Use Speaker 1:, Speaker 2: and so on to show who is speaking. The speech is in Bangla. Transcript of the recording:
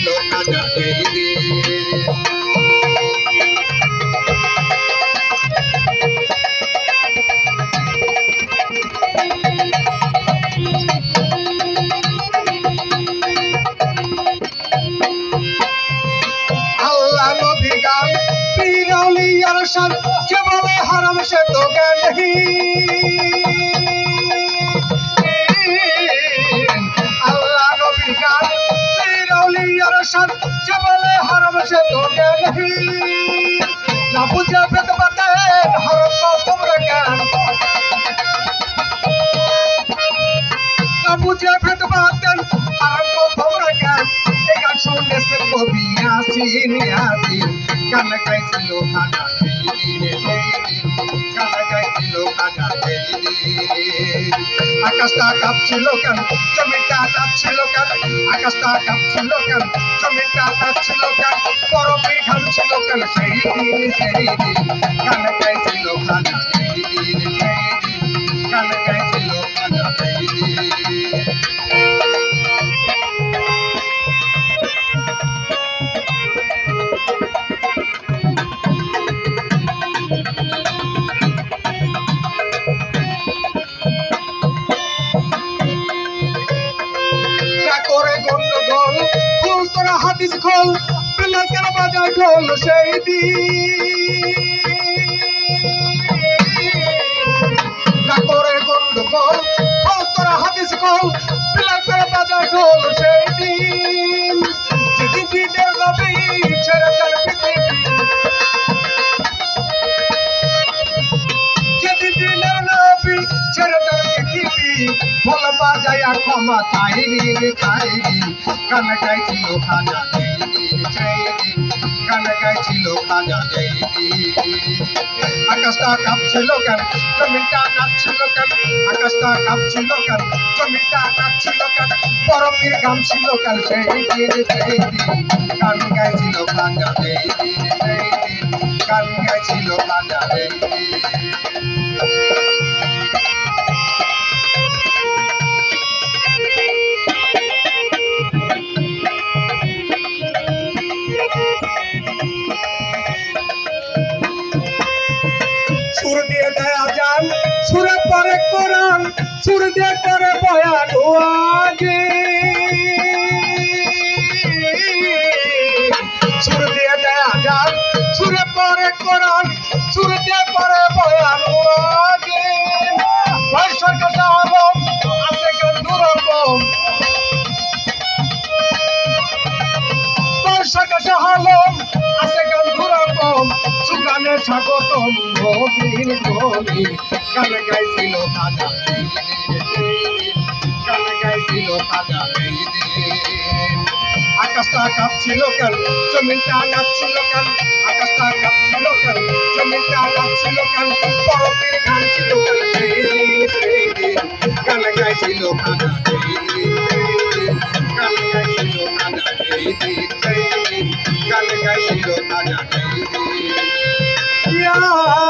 Speaker 1: দিন আল্লাহ নবীর গান পীর আউলিয়ার বলে হারাম সে তো জ্ঞানহীন আউলিয়ার শান যে বলে হারাম সে তো জ্ঞানহীন না বুঝে বেদ বাতেন, হারাম তো তোমরা জ্ঞান না বুঝে ভেদ বাতেন, হারাম তো তোমরা জ্ঞান এই গান শুনেছেন কবি আসিন আসিন। গান গাইছিল খাজা সেই দিন সেই দিন গান গাইছিল খাজা সেই দিন আকাশটা কাঁপছিল কেন? জমিটা কাঁপছিল কেন? আকাশটা কাঁপছিল কেন? জমিটা কাঁপছিল কেন? বরফের ঘামছিল কেন? সেই দিন সেই দিন গান গাইছিল খাজা সেই দিন সেই দিন গান গাইছিল খাজা সেই দিন করে খুল তোরা হাদিস খোল পিলার কেন বাজায় ঢোল সেই দিন। করে গন্ডগোল, খোল তোরা হাদিস খোল পিলার কেন বাজায় ঢোল সেই দিন। যেদিন দিনের নবী ছেড়ে যান পৃথিবী যেদিন দিনের নবী ছেড়ে যান পৃথিবী, বল বাজায়া ক্ষমা চাই ঋণ গান গাইছিল খাজা যেই দিন সেই দিন গান গাইছিল খাজা যেই দিন আকাশটা কাঁপছিল কেন? জমিনটা নাচছিল কেন? আকাশটা কাঁপছিল কেন? জমিনটা নাচছিল কেন? বরফের ঘামছিল কেন? সেই দিন গান গাইছিল খাজা যেই দিন গান গাইছিল খাজা সুরে পরে কোরআন, সুর দিয়ে করে বয়ান ও আগে সুর দিয়ে দেয় আজান সুরে পরে কোরআন, সুর দিয়ে করে বয়ান ও আগে বর্ষার কাছে আলম আছে কেন দুরকম? আছে কেন দুরকম সুগানে স্বাগতম নবীন নবীন গান গাইছিল খাজা গান গাইছিল খাজা আকাশটা কাঁপছিল কেন? জমিনটা নাচছিল কেন? আকাশটা কাঁপছিল কেন? জমিনটা নাচছিল কেন? বরফের গান ছিল কেন? গান গাইছিল দিন 呀。